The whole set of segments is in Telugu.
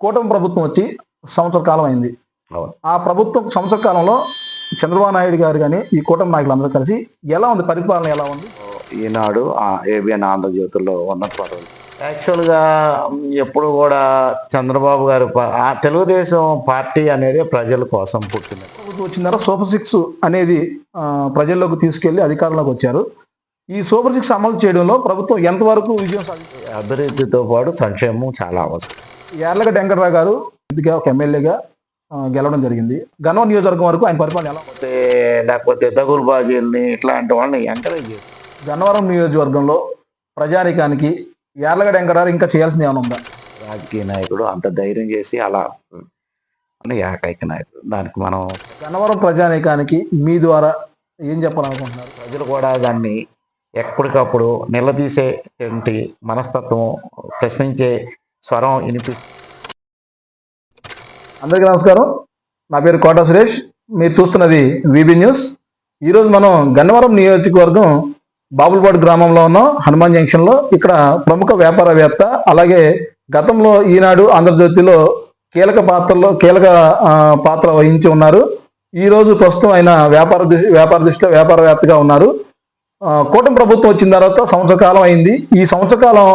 కూటమి ప్రభుత్వం వచ్చి సంవత్సర కాలం అయింది. ఆ ప్రభుత్వం సంవత్సర కాలంలో చంద్రబాబు నాయుడు గారు కానీ ఈ కూటమి నాయకులందరూ కలిసి ఎలా ఉంది? పరిపాలన ఎలా ఉంది? ఈనాడు ఏబిఎన్ ఆంధ్రజ్యోతిలో పదవులు యాక్చువల్గా ఎప్పుడు కూడా చంద్రబాబు గారు తెలుగుదేశం పార్టీ అనేది ప్రజల కోసం ప్రభుత్వం వచ్చిన తర్వాత సూపర్ సిక్స్ అనేది ప్రజల్లోకి తీసుకెళ్ళి అధికారంలోకి వచ్చారు. ఈ సూపర్ సిక్స్ అమలు చేయడంలో ప్రభుత్వం ఎంతవరకు విజయం సాధించింది? అభివృద్ధితో పాటు సంక్షేమం చాలా అవసరం. యార్లగడ్డ వెంకటరావు గారు ఇదిగా ఒక ఎమ్మెల్యేగా గెలవడం జరిగింది. గన్నవరం నియోజకవర్గం వరకు ఆయన పరిపాలన ఎలా? లేకపోతే దగులు బాగీల్ని ఇట్లాంటి వాళ్ళని ఎంకరేజ్ గన్నవరం నియోజకవర్గంలో ప్రజానికానికి యార్లగడ్డ వెంకటరావు ఇంకా చేయాల్సింది ఏమైనా ఉందా? రాజకీయ నాయకుడు అంత ధైర్యం చేసి అలా అని ఏకైక నాయకుడు. దానికి మనం గన్నవరం ప్రజానికానికి మీ ద్వారా ఏం చెప్పాలనుకుంటున్నారు? ప్రజలు కూడా దాన్ని ఎప్పటికప్పుడు నిలదీసేటువంటి మనస్తత్వం ప్రశ్నించే స్వరం వినిపిస్తుంది అందరికీ నమస్కారం. నా పేరు కోట సురేష్. మీరు చూస్తున్నది వీబీ న్యూస్. ఈరోజు మనం గన్నవరం నియోజకవర్గం బాబులపాడు గ్రామంలో ఉన్నాం. హనుమాన్ జంక్షన్లో. ఇక్కడ ప్రముఖ వ్యాపారవేత్త అలాగే గతంలో ఈనాడు ఆంధ్రజ్యోతిలో కీలక పాత్రలో కీలక పాత్ర వహించి ఉన్నారు. ఈ రోజు ప్రస్తుతం ఆయన వ్యాపార దృష్టి వ్యాపార దృష్టిలో వ్యాపారవేత్తగా ఉన్నారు. కూటమి ప్రభుత్వం వచ్చిన తర్వాత సంవత్సర కాలం అయింది. ఈ సంవత్సర కాలం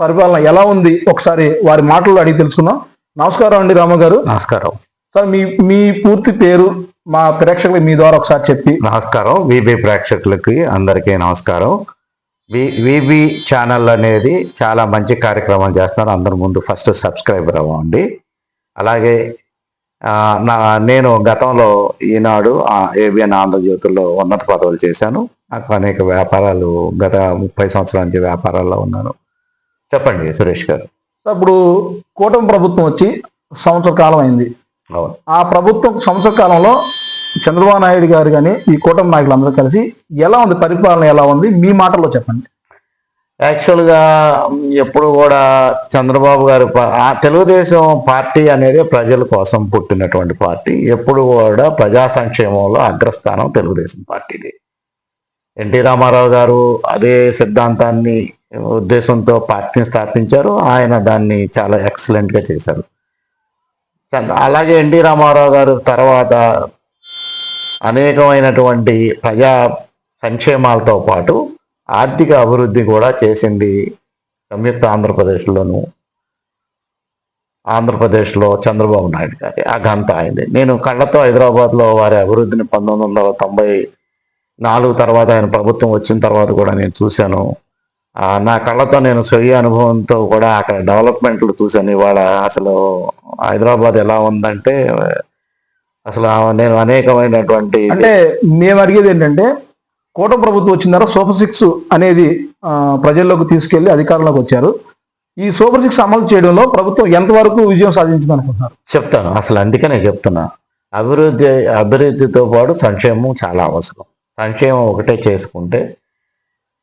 పరిపాలన ఎలా ఉంది? ఒకసారి వారి మాటల్లో అడిగి తెలుసుకుందాం. నమస్కారం అండి రామ గారు. నమస్కారం. సార్ మీ మీ పూర్తి పేరు మా ప్రేక్షకులు మీ ద్వారా ఒకసారి చెప్పి. నమస్కారం. విబి ప్రేక్షకులకి అందరికీ నమస్కారం. వి విబి ఛానల్ అనేది చాలా మంచి కార్యక్రమం చేస్తున్నారు. అందరి ముందు ఫస్ట్ సబ్స్క్రైబర్ అవ్వండి. అలాగే నా నేను గతంలో ఈనాడు ఏబిఎన్ ఆంధ్రజ్యోతిలో ఉన్నత పదవులు చేశాను. నాకు అనేక వ్యాపారాలు గత ముప్పై సంవత్సరాల నుంచి వ్యాపారాల్లో ఉన్నాను. చెప్పండి సురేష్ గారు. సార్, ఇప్పుడు కూటమి ప్రభుత్వం వచ్చి సంవత్సర కాలం అయింది. అవును. ఆ ప్రభుత్వం సంవత్సర కాలంలో చంద్రబాబు నాయుడు గారు కానీ ఈ కూటమి నాయకులందరూ కలిసి ఎలా ఉంది? పరిపాలన ఎలా ఉంది? మీ మాటల్లో చెప్పండి. యాక్చువల్గా ఎప్పుడు కూడా చంద్రబాబు గారు తెలుగుదేశం పార్టీ అనేది ప్రజల కోసం పుట్టినటువంటి పార్టీ. ఎప్పుడు కూడా ప్రజా సంక్షేమంలో అగ్రస్థానం తెలుగుదేశం పార్టీది. ఎన్టీ రామారావు గారు అదే సిద్ధాంతాన్ని ఉద్దేశంతో పార్టీని స్థాపించారు. ఆయన దాన్ని చాలా ఎక్సలెంట్గా చేశారు. అలాగే ఎన్టీ రామారావు గారు తర్వాత అనేకమైనటువంటి ప్రజా సంక్షేమాలతో పాటు ఆర్థిక అభివృద్ధి కూడా చేసింది సంయుక్త ఆంధ్రప్రదేశ్లోను. ఆంధ్రప్రదేశ్లో చంద్రబాబు నాయుడు గారి ఆ ఘనత అయింది నేను కళ్ళతో హైదరాబాద్లో వారి అభివృద్ధిని పంతొమ్మిది వందల తొంభై నాలుగు తర్వాత ఆయన ప్రభుత్వం వచ్చిన తర్వాత కూడా నేను చూశాను. నా కళ్ళతో నేను స్వీయ అనుభవంతో కూడా అక్కడ డెవలప్మెంట్లు చూశాను. ఇవాళ అసలు హైదరాబాద్ ఎలా ఉందంటే అసలు నేను అనేకమైనటువంటి అంటే మేము అడిగేది ఏంటంటే కూటమి ప్రభుత్వం వచ్చిన తర్వాత సూపర్ సిక్స్ అనేది ప్రజల్లోకి తీసుకెళ్ళి అధికారంలోకి వచ్చారు. ఈ సూపర్ సిక్స్ అమలు చేయడంలో ప్రభుత్వం ఎంతవరకు విజయం సాధించింది అనుకుంటున్నారు? చెప్తాను. అసలు అందుకనే చెప్తున్నా. అభివృద్ధి అభివృద్ధితో పాటు సంక్షేమం చాలా అవసరం. సంక్షేమం ఒకటే చేసుకుంటే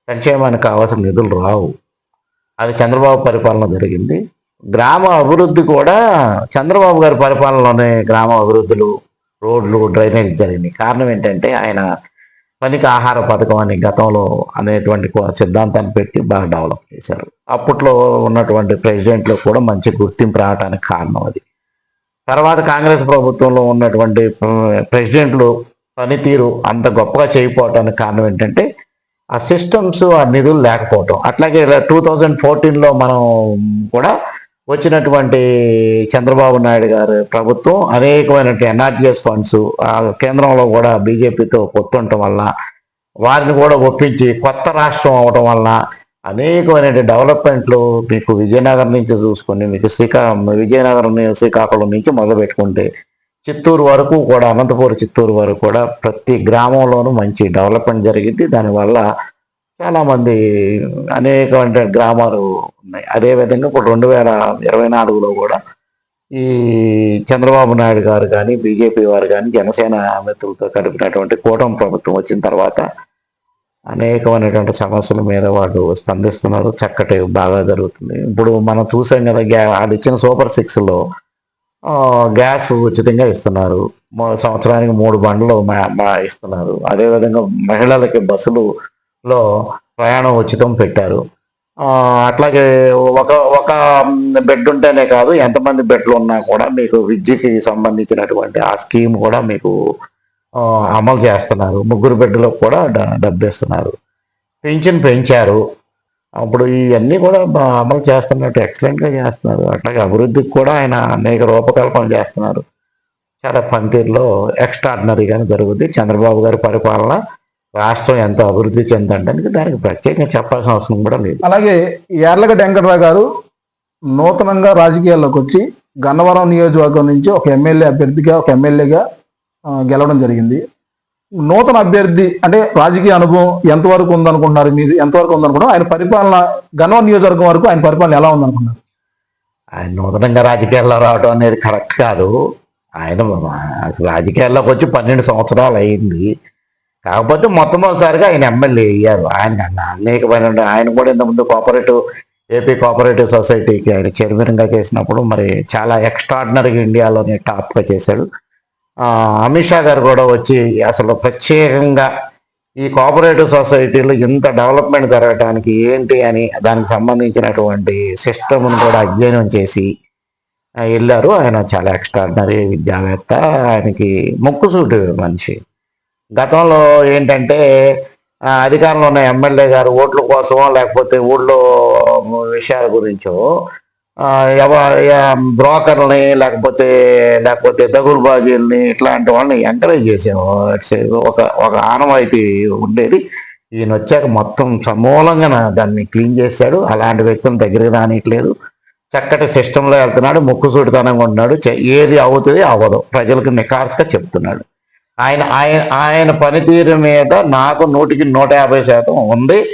సంక్షేమానికి కావాల్సిన నిధులు రావు. అది చంద్రబాబు పరిపాలన జరిగింది. గ్రామ అభివృద్ధి కూడా చంద్రబాబు గారి పరిపాలనలోనే గ్రామ అభివృద్ధులు రోడ్లు డ్రైనేజ్ జరిగింది కారణం ఏంటంటే ఆయన పనికి ఆహార పథకం అని గతంలో అనేటువంటి సిద్ధాంతాన్ని పెట్టి బాగా డెవలప్ చేశారు. అప్పట్లో ఉన్నటువంటి ప్రెసిడెంట్లు కూడా మంచి గుర్తింపు రావడానికి కారణం అది. తర్వాత కాంగ్రెస్ ప్రభుత్వంలో ఉన్నటువంటి ప్రెసిడెంట్లు పనితీరు అంత గొప్పగా చేయకపోవటానికి కారణం ఏంటంటే ఆ సిస్టమ్స్ ఆ నిధులు లేకపోవటం. అట్లాగే టూ థౌజండ్ ఫోర్టీన్లో మనం కూడా వచ్చినటువంటి చంద్రబాబు నాయుడు గారి ప్రభుత్వం అనేకమైనటువంటి ఎన్ఆర్జీఎస్ ఫండ్స్ ఆ కేంద్రంలో కూడా బీజేపీతో పొత్తుండటం వల్ల వారిని కూడా ఒప్పించి కొత్త రాష్ట్రం అవటం వలన అనేకమైన డెవలప్మెంట్లు మీకు విజయనగరం నుంచి చూసుకొని మీకు శ్రీకాకుళం విజయనగరం శ్రీకాకుళం నుంచి మొదలు పెట్టుకుంటే చిత్తూరు వరకు కూడా అనంతపురం చిత్తూరు వరకు కూడా ప్రతి గ్రామంలోనూ మంచి డెవలప్మెంట్ జరిగింది. దానివల్ల చాలామంది అనేకమైన గ్రామాలు ఉన్నాయి. అదేవిధంగా ఇప్పుడు రెండు వేల ఇరవై నాలుగులో కూడా ఈ చంద్రబాబు నాయుడు గారు కానీ బీజేపీ వారు కానీ జనసేన మిత్రులతో కలిపినటువంటి కూటమి ప్రభుత్వం వచ్చిన తర్వాత అనేకమైనటువంటి సమస్యల మీద వాళ్ళు స్పందిస్తున్నారు. చక్కటి బాగా జరుగుతుంది. ఇప్పుడు మనం చూసాం కదా వాళ్ళు ఇచ్చిన సూపర్ సిక్స్లో గ్యాస్ ఉచితంగా ఇస్తున్నారు. సంవత్సరానికి మూడు బండ్లు మా- ఇస్తున్నారు. అదేవిధంగా మహిళలకి బస్సులలో ప్రయాణం ఉచితం పెట్టారు. అట్లాగే ఒక ఒక బెడ్ ఉంటేనే కాదు ఎంతమంది బెడ్లు ఉన్నా కూడా మీకు విద్యకి సంబంధించినటువంటి ఆ స్కీమ్ కూడా మీకు అమలు చేస్తున్నారు. ముగ్గురు బెడ్లకు కూడా డ- డబ్బిస్తున్నారు. పెన్షన్ పెంచారు. అప్పుడు ఇవన్నీ కూడా అమలు చేస్తున్నట్టు ఎక్సలెంట్గా చేస్తున్నారు. అట్లాగే అభివృద్ధికి కూడా ఆయన అనేక రూపకల్పన చేస్తున్నారు. చాలా పనితీరులో ఎక్స్ట్రాడినరీగానే జరుగుద్ది. చంద్రబాబు గారి పరిపాలన రాష్ట్రం ఎంత అభివృద్ధి చెందంటానికి దానికి ప్రత్యేకంగా చెప్పాల్సిన అవసరం కూడా లేదు. అలాగే యార్లగడ్డ వెంకటరావు గారు నూతనంగా రాజకీయాల్లోకి వచ్చి గన్నవరం నియోజకవర్గం నుంచి ఒక ఎమ్మెల్యే అభ్యర్థిగా ఒక ఎమ్మెల్యేగా గెలవడం జరిగింది. నూతన అభ్యర్థి అంటే రాజకీయ అనుభవం ఎంతవరకు ఉందనుకుంటున్నారు మీరు? ఎంతవరకు ఉందనుకుంటున్నారు? ఆయన పరిపాలన గన్నవరం నియోజకవర్గం వరకు ఆయన పరిపాలన ఎలా ఉందనుకుంటున్నారు? ఆయన నూతనంగా రాజకీయాల్లో రావడం అనేది కరెక్ట్ కాదు. ఆయన రాజకీయాల్లోకి వచ్చి పన్నెండు సంవత్సరాలు అయింది. కాకపోతే మొట్టమొదటిసారిగా ఆయన ఎమ్మెల్యే అయ్యారు. ఆయన అనేకమైన ఆయన కూడా ఇంతకుముందు కోఆపరేటివ్ ఏపీ కోఆపరేటివ్ సొసైటీకి ఆయన చైర్మన్గా చేసినప్పుడు మరి చాలా ఎక్స్ట్రాడినరీగా ఇండియాలోనే టాప్గా చేశాడు. అమిత్ షా గారు కూడా వచ్చి అసలు ప్రత్యేకంగా ఈ కోఆపరేటివ్ సొసైటీలో ఇంత డెవలప్మెంట్ జరగటానికి ఏంటి అని దానికి సంబంధించినటువంటి సిస్టమ్ను కూడా అధ్యయనం చేసి వెళ్ళారు. ఆయన చాలా ఎక్స్ట్రాడినరీ విద్యావేత్త. ఆయనకి మొక్కుసూటి మనిషి. గతంలో ఏంటంటే అధికారంలో ఉన్న ఎమ్మెల్యే గారు ఓట్ల కోసమో లేకపోతే ఊళ్ళో విషయాల గురించో బ్రోకర్ని లేకపోతే లేకపోతే దగులుబాజీల్ని ఇట్లాంటి వాళ్ళని ఎంకరేజ్ చేసేవారు ఒక ఒక ఆనవాయితీ ఉండేది. ఈయన వచ్చాక మొత్తం సమూలంగా దాన్ని క్లీన్ చేశాడు. అలాంటి వ్యక్తులను దగ్గరికి రానియట్లేదు చక్కటి సిస్టంలో వెళ్తున్నాడు. ముక్కుసూటితనంగా ఉంటున్నాడు. చె- ఏది అవుతుంది అవ్వదు. ప్రజలకు నికార్స్గా చెప్తున్నాడు. ఆయన ఆయన ఆయన పనితీరు మీద నాకు నూటికి నూట యాభై శాతం ఉంది.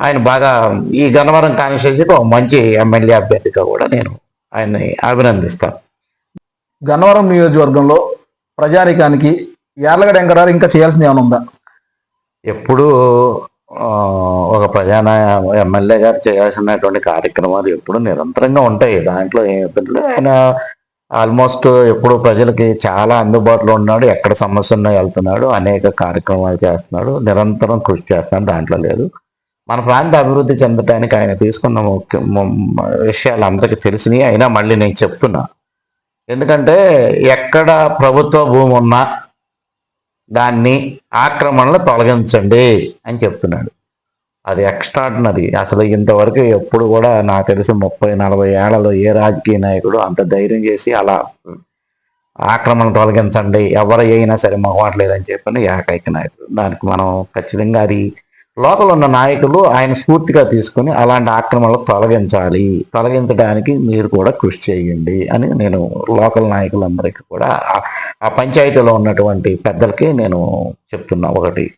ఆయన బాగా ఈ గన్నవరం కాన్స్టిట్యూన్సీకి ఒక మంచి ఎమ్మెల్యే అభ్యర్థిగా కూడా నేను ఆయన్ని అభినందిస్తాను. గన్నవరం నియోజకవర్గంలో ప్రజానికానికి యార్లగడ్డ వెంకటరావు ఇంకా చేయాల్సింది ఏమైనా ఉందా? ఎప్పుడు ఒక ప్రధాన ఎమ్మెల్యే గారు చేయాల్సినటువంటి కార్యక్రమాలు ఎప్పుడు నిరంతరంగా ఉంటాయి. దాంట్లో ఏం ఇబ్బంది లేదు. ఆయన ఆల్మోస్ట్ ఎప్పుడు ప్రజలకి చాలా అందుబాటులో ఉన్నాడు. ఎక్కడ సమస్య ఉన్నా వెళ్తున్నాడు. అనేక కార్యక్రమాలు చేస్తున్నాడు. నిరంతరం కృషి చేస్తున్నాడు. దాంట్లో లేదు. మన ప్రాంత అభివృద్ధి చెందడానికి ఆయన తీసుకున్న ముఖ్య ము- విషయాలు అందరికీ తెలిసినాయి. అయినా మళ్ళీ నేను చెప్తున్నా. ఎందుకంటే ఎక్కడ ప్రభుత్వ భూమి ఉన్నా దాన్ని ఆక్రమణలు తొలగించండి అని చెప్తున్నాడు. అది ఎక్స్ట్రాడినరీ. అసలు ఇంతవరకు ఎప్పుడు కూడా నాకు తెలిసి ముప్పై నలభై ఏళ్ళలో ఏ రాజకీయ నాయకుడు అంత ధైర్యం చేసి అలా ఆక్రమణ తొలగించండి. ఎవరు అయినా సరే మగవాట్లేదని చెప్పిన ఏకైక నాయకుడు. దానికి మనం ఖచ్చితంగా అది లోకల్ ఉన్న నాయకులు ఆయన స్ఫూర్తిగా తీసుకుని అలాంటి ఆక్రమణలు తొలగించాలి. తొలగించడానికి మీరు కూడా కృషి చేయండి అని నేను లోకల్ నాయకులందరికీ కూడా ఆ- పంచాయతీలో ఉన్నటువంటి పెద్దలకి నేను చెప్తున్నా ఒకటి.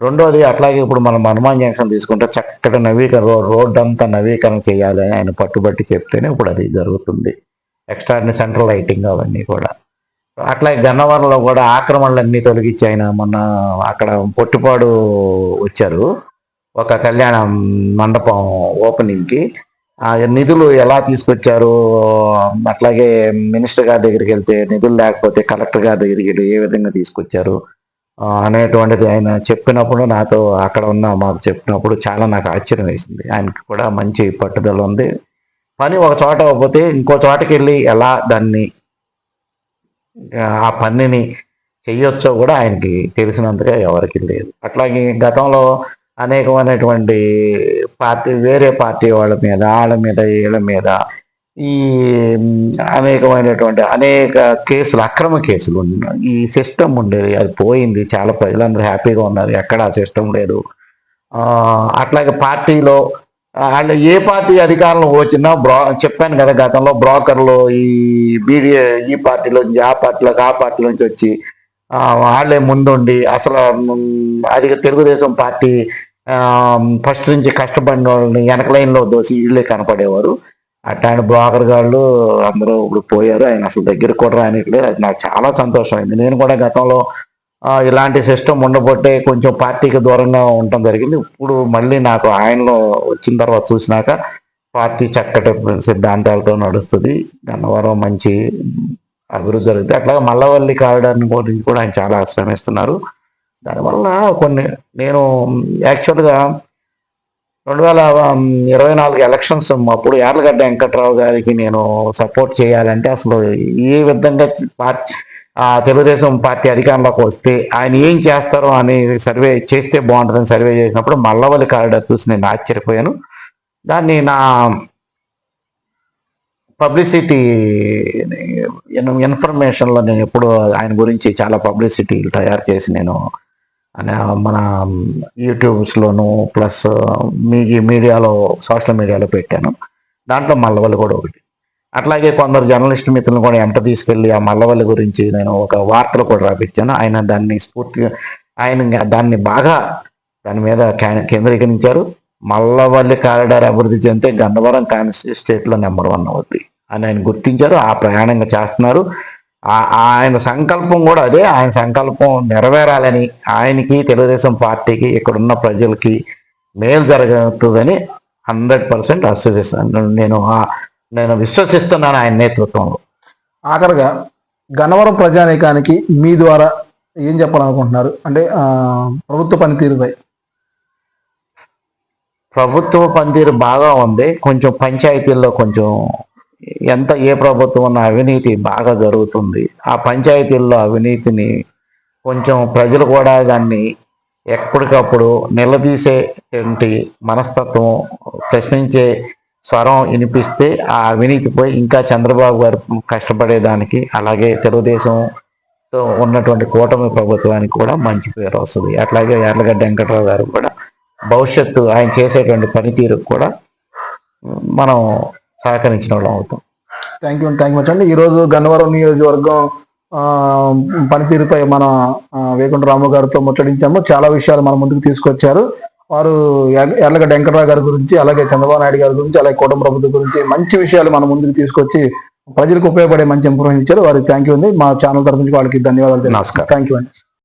రెండోది అట్లాగే ఇప్పుడు మనం హనుమాన్ జంక్షన్ తీసుకుంటే చక్కటి నవీకరణ రో- రోడ్ అంతా నవీకరణ చేయాలి అని ఆయన పట్టుబట్టి చెప్తేనే ఇప్పుడు అది జరుగుతుంది. ఎక్స్ట్రా సెంట్రల్ లైటింగ్ అవన్నీ కూడా. అట్లాగే గన్నవరంలో కూడా ఆక్రమణలన్నీ తొలగించి ఆయన మొన్న అక్కడ పొట్టిపాడు వచ్చారు. ఒక కళ్యాణ మండపం ఓపెనింగ్కి. నిధులు ఎలా తీసుకొచ్చారు? అట్లాగే మినిస్టర్ గారి దగ్గరికి వెళ్తే నిధులు లేకపోతే కలెక్టర్ గారి దగ్గరికి వెళ్ళి ఏ విధంగా తీసుకొచ్చారు? అనేటువంటిది ఆయన చెప్పినప్పుడు నాతో అక్కడ ఉన్న మాకు చెప్పినప్పుడు చాలా నాకు ఆశ్చర్యం వేసింది. ఆయనకి కూడా మంచి పట్టుదల ఉంది. పని ఒక చోట పోతే ఇంకో చోటకి వెళ్ళి ఎలా దాన్ని ఆ పనిని చెయ్యొచ్చో కూడా ఆయనకి తెలిసినంతగా ఎవరికి లేదు. అట్లాగే గతంలో అనేకమైనటువంటి పార్టీ వేరే పార్టీ వాళ్ళ మీద వాళ్ళ మీద వీళ్ళ మీద ఈ అనేకమైనటువంటి అనేక కేసులు అక్రమ కేసులు ఈ సిస్టమ్ ఉండేది అది పోయింది. చాలా ప్రజలందరూ హ్యాపీగా ఉన్నారు. ఎక్కడ ఆ సిస్టమ్ లేదు. అట్లాగే పార్టీలో వాళ్ళు ఏ పార్టీ అధికారంలో వచ్చినా బ్రో చెప్పాను కదా గతంలో బ్రోకర్లు ఈ బీడీ ఈ పార్టీలో నుంచి ఆ పార్టీలోకి ఆ పార్టీ నుంచి వచ్చి వాళ్ళే ముందుండి అసలు అధిక అది తెలుగుదేశం పార్టీ ఫస్ట్ నుంచి కష్టపడిన వాళ్ళని వెనక లైన్లో దోసి వీళ్ళే కనపడేవారు. అట్లాంటి బ్రోకర్ గాళ్ళు అందరూ ఇప్పుడు పోయారు. ఆయన అసలు దగ్గర కూడా రానిట్లేదు అది నాకు చాలా సంతోషమైంది. నేను కూడా గతంలో ఇలాంటి సిస్టమ్ ఉండబట్టే కొంచెం పార్టీకి దూరంగా ఉండటం జరిగింది. ఇప్పుడు మళ్ళీ నాకు ఆయనలో వచ్చిన తర్వాత చూసినాక పార్టీ చక్కటి సిద్ధాంతాలతో నడుస్తుంది. గన్నవరం మంచి అభివృద్ధి జరుగుతుంది అట్లాగే మల్లవల్లి కారిడార్ని గురించి కూడా ఆయన చాలా శ్రమిస్తున్నారు. దానివల్ల కొన్ని నేను యాక్చువల్గా రెండు వేల ఇరవై నాలుగు ఎలక్షన్స్ అప్పుడు యార్లగడ్డ వెంకట్రావు గారికి నేను సపోర్ట్ చేయాలంటే అసలు ఏ విధంగా పార్టీ ఆ తెలుగుదేశం పార్టీ అధికారంలోకి వస్తే ఆయన ఏం చేస్తారో అని సర్వే చేస్తే బాగుంటుందని సర్వే చేసినప్పుడు మల్లవల్లి కారిడార్ చూసి నేను ఆశ్చర్యపోయాను. దాన్ని నా పబ్లిసిటీ ఇన్ఫర్మేషన్లో నేను ఎప్పుడు ఆయన గురించి చాలా పబ్లిసిటీ తయారు చేసి నేను మన యూట్యూబ్స్లోను ప్లస్ మీ మీడియాలో సోషల్ మీడియాలో పెట్టాను. దాంట్లో మల్లవల్లి కూడా ఒకటి. అట్లాగే కొందరు జర్నలిస్ట్ మిత్రులు కూడా ఎంట తీసుకెళ్ళి ఆ మల్లవల్లి గురించి నేను ఒక వార్తలు కూడా రాపించాను ఆయన దాన్ని స్ఫూర్తిగా ఆయన దాన్ని బాగా దాని మీద కేంద్రీకరించారు. మల్లవల్లి కారిడార్ అభివృద్ధి చెందితే గన్నవరం కాన్స్టిట్యూట్లో నెంబర్ వన్ అవుద్ది అని ఆయన గుర్తించారు. ఆ ప్రయాణంగా చేస్తున్నారు. ఆ- ఆయన సంకల్పం కూడా అదే. ఆయన సంకల్పం నెరవేరాలని ఆయనకి తెలుగుదేశం పార్టీకి ఇక్కడున్న ప్రజలకి మేలు జరగతుందని హండ్రెడ్ పర్సెంట్ అసోసియేషన్. నేను ఆ- నేను విశ్వసిస్తున్నాను ఆయన నేతృత్వంలో. ఆఖరిగా గన్నవరం ప్రజానీకానికి మీ ద్వారా ఏం చెప్పాలనుకుంటున్నారు? అంటే ప్రభుత్వ పనితీరుపై. ప్రభుత్వ పనితీరు బాగా ఉంది. కొంచెం పంచాయతీల్లో కొంచెం ఎంత ఏ ప్రభుత్వం ఉన్న అవినీతి బాగా జరుగుతుంది. ఆ పంచాయతీల్లో అవినీతిని కొంచెం ప్రజలు కూడా దాన్ని ఎప్పటికప్పుడు నిలదీసేటువంటి మనస్తత్వం ప్రశ్నించే స్వరం వినిపిస్తే ఆ అవినీతి పోయి ఇంకా చంద్రబాబు గారు కష్టపడేదానికి అలాగే తెలుగుదేశంతో ఉన్నటువంటి కూటమి ప్రభుత్వానికి కూడా మంచి పేరు వస్తుంది. అట్లాగే ఎర్లగడ్డ వెంకట్రావు గారు కూడా భవిష్యత్తు ఆయన చేసేటువంటి పనితీరుకు కూడా మనం సహకరించిన వాళ్ళం అవుతాం. Thank you thank you much అండి ఈరోజు గన్నవరం నియోజకవర్గం పనితీరుపై మన వేకుంఠ రాము గారితో ముట్టడించాము. చాలా విషయాలు మన ముందుకు తీసుకొచ్చారు. వారు ఎర్ల- ఎర్లగడ్డ వెంకటరావు గారి గురించి అలాగే చంద్రబాబు నాయుడు గారి గురించి అలాగే కుటుంబ ప్రభుత్వం గురించి మంచి విషయాలు మన ముందుకు తీసుకొచ్చి ప్రజలకు ఉపయోగపడే మంచి ఇన్ఫర్మేషన్ ఇచ్చారు. వారికి థ్యాంక్ యూ అండి. మా ఛానల్ తరఫు నుంచి వాళ్ళకి ధన్యవాదాలు నమస్కారం. థ్యాంక్ యూ అండి.